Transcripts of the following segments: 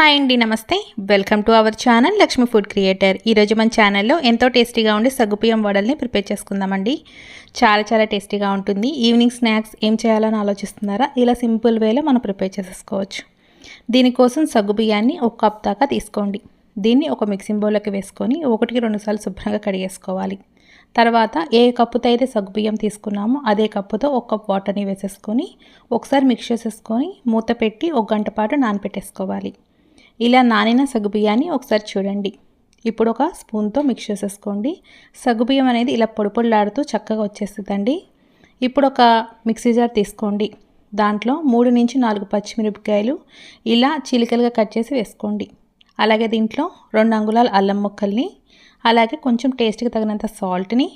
Hi అండి నమస్తే. Welcome to our channel Lakshmi food creator ఈరోజు మన ఛానల్లో ఎంతో టేస్టీగా ఉండే సగ్గుపియం వడల్ని ప్రిపేర్ చేసుకుందామండి. చాలా చాలా టేస్టీగా ఉంటుంది. ఈవినింగ్ స్నాక్స్ ఏం చేయాలని ఆలోచిస్తున్నారా? ఇలా సింపుల్ వేలో మనం ప్రిపేర్ చేసేసుకోవచ్చు. దీనికోసం సగ్గుబియ్యాన్ని ఒక కప్ దాకా తీసుకోండి. దీన్ని ఒక మిక్సింగ్ బౌల్లోకి వేసుకొని ఒకటికి రెండుసార్లు శుభ్రంగా కడిగేసుకోవాలి. తర్వాత ఏ కప్పుతో అయితే సగ్గుబియ్యం తీసుకున్నామో అదే కప్పుతో ఒక కప్ వాటర్ని వేసేసుకొని ఒకసారి మిక్స్ చేసేసుకొని మూత పెట్టి ఒక గంట పాటు నానబెట్టేసుకోవాలి ఇలా నానిన సగ్గుబియ్యాన్ని ఒకసారి చూడండి. ఇప్పుడు ఒక స్పూన్తో మిక్స్ చేసేసుకోండి. సగ్గుబియ్యం అనేది ఇలా పొడి పొడిలాడుతూ చక్కగా వచ్చేస్తుందండి. ఇప్పుడు ఒక మిక్సీ జార్ తీసుకోండి. దాంట్లో మూడు నుంచి నాలుగు పచ్చిమిరపకాయలు ఇలా చిలికలుగా కట్ చేసి వేసుకోండి. అలాగే దీంట్లో రెండు అంగుళాల అల్లం ముక్కల్ని అలాగే కొంచెం టేస్ట్కి తగినంత సాల్ట్ని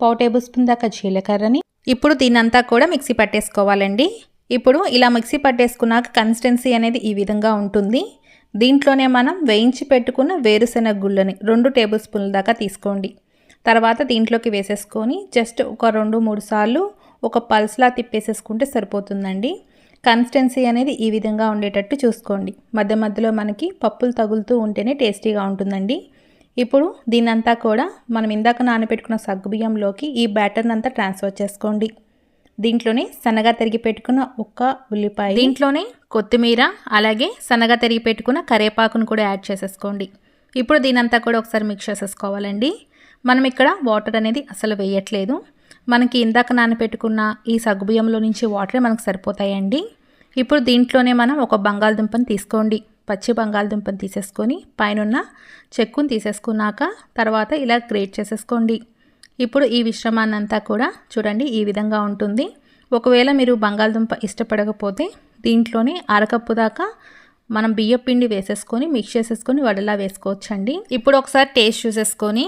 పావు టేబుల్ స్పూన్ దాకా జీలకర్రని ఇప్పుడు దీనంతా కూడా మిక్సీ పట్టేసుకోవాలండి. ఇప్పుడు ఇలా మిక్సీ పట్టేసుకున్నాక కన్సిస్టెన్సీ అనేది ఈ విధంగా ఉంటుంది. దీంట్లోనే మనం వేయించి పెట్టుకున్న వేరుశెనగ గుళ్ళని రెండు టేబుల్ స్పూన్ల దాకా తీసుకోండి. తర్వాత దీంట్లోకి వేసేసుకొని జస్ట్ ఒక రెండు మూడు సార్లు ఒక పల్స్లా తిప్పేసేసుకుంటే సరిపోతుందండి. కన్సిస్టెన్సీ అనేది ఈ విధంగా ఉండేటట్టు చూసుకోండి. మధ్య మధ్యలో మనకి పప్పులు తగులుతూ ఉంటేనే టేస్టీగా ఉంటుందండి. ఇప్పుడు దీన్నంతా కూడా మనం ఇందాక నానబెట్టుకున్న సగ్గుబియ్యంలోకి ఈ బ్యాటర్ని అంతా ట్రాన్స్ఫర్ చేసుకోండి. దీంట్లోనే సన్నగా తరిగి పెట్టుకున్న ఒక్క ఉల్లిపాయ. దీంట్లోనే కొత్తిమీర అలాగే సన్నగా తరిగి పెట్టుకున్న కరేపాకును కూడా యాడ్ చేసేసుకోండి. ఇప్పుడు దీనంతా కూడా ఒకసారి మిక్స్ చేసేసుకోవాలండి. మనం ఇక్కడ వాటర్ అనేది అసలు వేయట్లేదు. మనకి ఇందాక నానపెట్టుకున్న ఈ సగ్గుబియ్యంలో నుంచి వాటరే మనకు సరిపోతాయండి. ఇప్పుడు దీంట్లోనే మనం ఒక బంగాళదుంపను తీసుకోండి. పచ్చి బంగాళదుంపని తీసేసుకొని పైన చెక్కును తీసేసుకున్నాక తర్వాత ఇలా గ్రేట్ చేసేసుకోండి. ఇప్పుడు ఈ విశ్రమాన్నంతా కూడా చూడండి ఈ విధంగా ఉంటుంది. ఒకవేళ మీరు బంగాళదుంప ఇష్టపడకపోతే దీంట్లోనే అరకప్పు దాకా మనం బియ్యం పిండి వేసేసుకొని మిక్స్ చేసేసుకొని వడలా వేసుకోవచ్చండి. ఇప్పుడు ఒకసారి టేస్ట్ చూసేసుకొని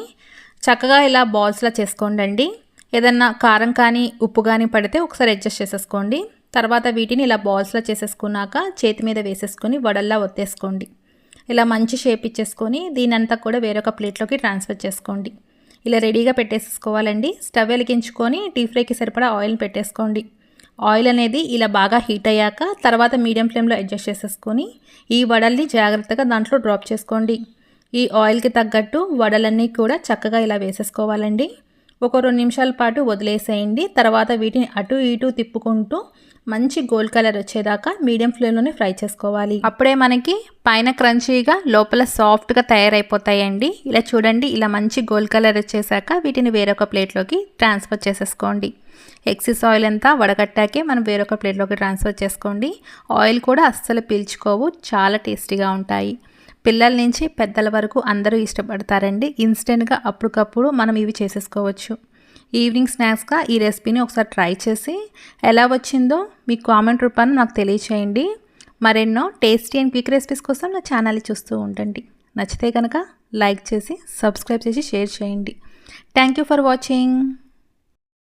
చక్కగా ఇలా బాల్స్లా చేసుకోండి ఏదన్నా కారం కానీ ఉప్పు కానీ పడితే ఒకసారి అడ్జస్ట్ చేసేసుకోండి. తర్వాత వీటిని ఇలా బాల్స్లో చేసేసుకున్నాక చేతి మీద వేసేసుకొని వడల్లా ఒత్తేసుకోండి. ఇలా మంచి షేప్ ఇచ్చేసుకొని దీనంతా కూడా వేరొక ప్లేట్లోకి ట్రాన్స్ఫర్ చేసుకోండి. ఇలా రెడీగా పెట్టేసుకోవాలండి స్టవ్ వెలిగించుకొని టీ ఫ్రైకి సరిపడా ఆయిల్ పెట్టేసుకోండి. ఆయిల్ అనేది ఇలా బాగా హీట్ అయ్యాక తర్వాత మీడియం ఫ్లేమ్లో అడ్జస్ట్ చేసేసుకొని ఈ వడల్ని జాగ్రత్తగా దాంట్లో డ్రాప్ చేసుకోండి. ఈ ఆయిల్కి తగ్గట్టు వడలన్నీ కూడా చక్కగా ఇలా వేసేసుకోవాలండి. ఒక రెండు నిమిషాల పాటు వదిలేసేయండి. తర్వాత వీటిని అటు ఇటు తిప్పుకుంటూ మంచి గోల్డ్ కలర్ వచ్చేదాకా మీడియం ఫ్లేమ్లోనే ఫ్రై చేసుకోవాలి. అప్పుడే మనకి పైన క్రంచీగా లోపల సాఫ్ట్గా తయారైపోతాయండి. ఇలా చూడండి ఇలా మంచి గోల్డ్ కలర్ వచ్చేసాక వీటిని వేరొక ప్లేట్లోకి ట్రాన్స్ఫర్ చేసేసుకోండి. ఎక్సెస్ ఆయిల్ అంతా వడగట్టాకే మనం వేరొక ప్లేట్లోకి ట్రాన్స్ఫర్ చేసుకోండి. ఆయిల్ కూడా అస్సలు పీల్చుకోవు చాలా టేస్టీగా ఉంటాయి. పిల్లల నుంచి పెద్దల వరకు అందరూ ఇష్టపడతారండి. ఇన్స్టెంట్గా అప్పటికప్పుడు మనం ఇవి చేసేసుకోవచ్చు. ఈవినింగ్ స్నాక్స్గా ఈ రెసిపీని ఒకసారి ట్రై చేసి ఎలా వచ్చిందో మీ కామెంట్ రూపాన్ని నాకు తెలియచేయండి. మరెన్నో టేస్టీ అండ్ క్విక్ రెసిపీస్ కోసం నా ఛానల్ని చూస్తూ ఉండండి. నచ్చితే కనుక లైక్ చేసి సబ్స్క్రైబ్ చేసి షేర్ చేయండి. Thank you for watching